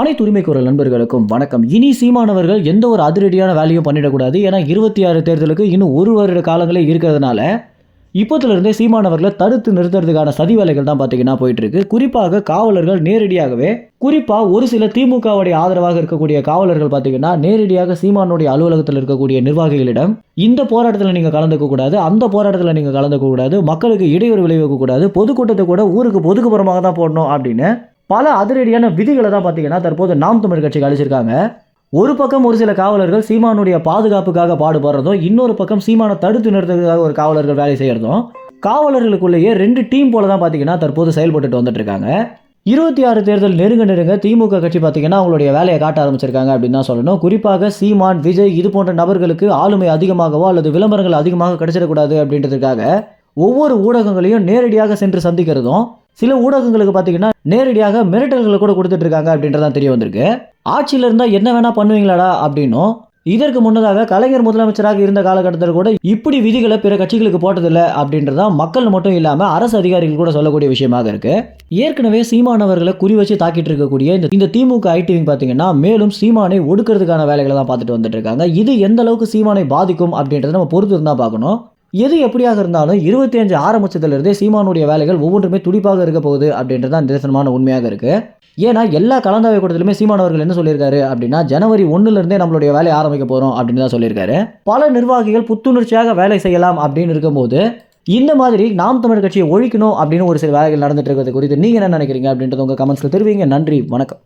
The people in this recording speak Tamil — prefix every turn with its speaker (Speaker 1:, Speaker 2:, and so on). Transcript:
Speaker 1: அனைத்து உரிமை குரல் நண்பர்களுக்கும் வணக்கம். இனி சீமானவர்கள் எந்த ஒரு அதிரடியான வேலையும் பண்ணிடக்கூடாது. ஏன்னா இருபத்தி ஆறு தேர்தலுக்கு இன்னும் ஒரு வருட காலங்களே இருக்கிறதுனால இப்போதுலேருந்தே சீமானவர்களை தடுத்து நிறுத்துறதுக்கான சதி வேலைகள் தான் பார்த்தீங்கன்னா போயிட்டு இருக்கு குறிப்பாக காவலர்கள் நேரடியாகவே குறிப்பாக ஒரு சில திமுகவுடைய ஆதரவாக இருக்கக்கூடிய காவலர்கள் பார்த்தீங்கன்னா நேரடியாக சீமானுடைய அலுவலகத்தில் இருக்கக்கூடிய நிர்வாகிகளிடம் இந்த போராட்டத்தில் நீங்கள் கலந்துக்க கூடாது அந்த போராட்டத்தில் நீங்கள் கலந்துக்க கூடாது மக்களுக்கு இடையூறு விளைவிக்க கூடாது பொதுக்கூட்டத்தை கூட ஊருக்கு பொதுக்குப்புறமாக தான் போடணும் அப்படின்னு பல அதிரடியான விதிகளை தான் பார்த்தீங்கன்னா தற்போது நாம் தமிழ் கட்சிக்கு அழிச்சிருக்காங்க ஒரு பக்கம் ஒரு சில காவலர்கள் சீமானுடைய பாதுகாப்புக்காக பாடுபடுறதும் இன்னொரு பக்கம் சீமானை தடுத்து நிறுத்துறதுக்காக ஒரு காவலர்கள் வேலை செய்கிறதும் காவலர்களுக்குள்ளேயே ரெண்டு டீம் போல தான் பார்த்தீங்கன்னா தற்போது செயல்பட்டுட்டு வந்துட்டு இருக்காங்க இருபத்தி ஆறு தேர்தல் நெருங்க நெருங்க திமுக கட்சி பார்த்தீங்கன்னா அவங்களுடைய வேலையை காட்ட ஆரம்பிச்சிருக்காங்க அப்படின்னு தான் சொல்லணும். குறிப்பாக சீமான் விஜய் இது போன்ற நபர்களுக்கு ஆளுமை அதிகமாகவோ அல்லது விளம்பரங்கள் அதிகமாக கிடைச்சிடக்கூடாது அப்படின்றதுக்காக ஒவ்வொரு ஊடகங்களையும் நேரடியாக சென்று சந்திக்கிறதும் சில ஊடகங்களுக்கு பார்த்தீங்கன்னா நேரடியாக மிரட்டல்களை கூட கொடுத்துட்டு இருக்காங்க அப்படின்றதான் தெரிய வந்திருக்கு. ஆட்சியில் இருந்தால் என்ன வேணா பண்ணுவீங்களாடா அப்படின்னும். இதற்கு முன்னதாக கலைஞர் முதலமைச்சராக இருந்த காலகட்டத்தில் கூட இப்படி விதிகளை பிற கட்சிகளுக்கு போட்டதில்லை அப்படின்றதான் மக்கள் மட்டும் இல்லாமல் அரசு அதிகாரிகள் கூட சொல்லக்கூடிய விஷயமாக இருக்கு. ஏற்கனவே சீமானவர்களை குறி வச்சு தாக்கிட்டு இருக்கக்கூடிய இந்த இந்த திமுக ஐடிவிங் பார்த்தீங்கன்னா மேலும் சீமானை ஒடுக்கிறதுக்கான வேலைகளை தான் பார்த்துட்டு வந்துட்டு இருக்காங்க இது எந்த அளவுக்கு சீமானை பாதிக்கும் அப்படின்றத நம்ம பொறுத்து இருந்தால் பார்க்கணும். எது எப்படியாக இருந்தாலும் இருபத்தி அஞ்சு ஆரம்பிச்சதுலேருந்தே சீமானுடைய வேலைகள் ஒவ்வொன்றுமே துடிப்பாக இருக்க போகுது அப்படின்றது தான் நிதர்சனமான உண்மையாக இருக்குது ஏன்னா எல்லா கலந்தாய்வு கூட்டத்திலுமே சீமானவர்கள் என்ன சொல்லியிருக்காரு அப்படின்னா ஜனவரி ஒன்றுலேருந்தே நம்மளுடைய வேலையை ஆரம்பிக்க போகிறோம் அப்படின்னு தான் சொல்லியிருக்காரு. பல நிர்வாகிகள் புத்துணர்ச்சியாக வேலை செய்யலாம் அப்படின்னு இருக்கும்போது இந்த மாதிரி நாம் தமிழ் கட்சியை ஒழிக்கணும் அப்படின்னு ஒரு சில வேலைகள் நடந்துட்டு இருக்கிறது குறித்து நீங்கள் என்ன நினைக்கிறீங்க அப்படின்றது உங்கள் கமெண்ட்ஸில் தெரிவிங்க. நன்றி வணக்கம்.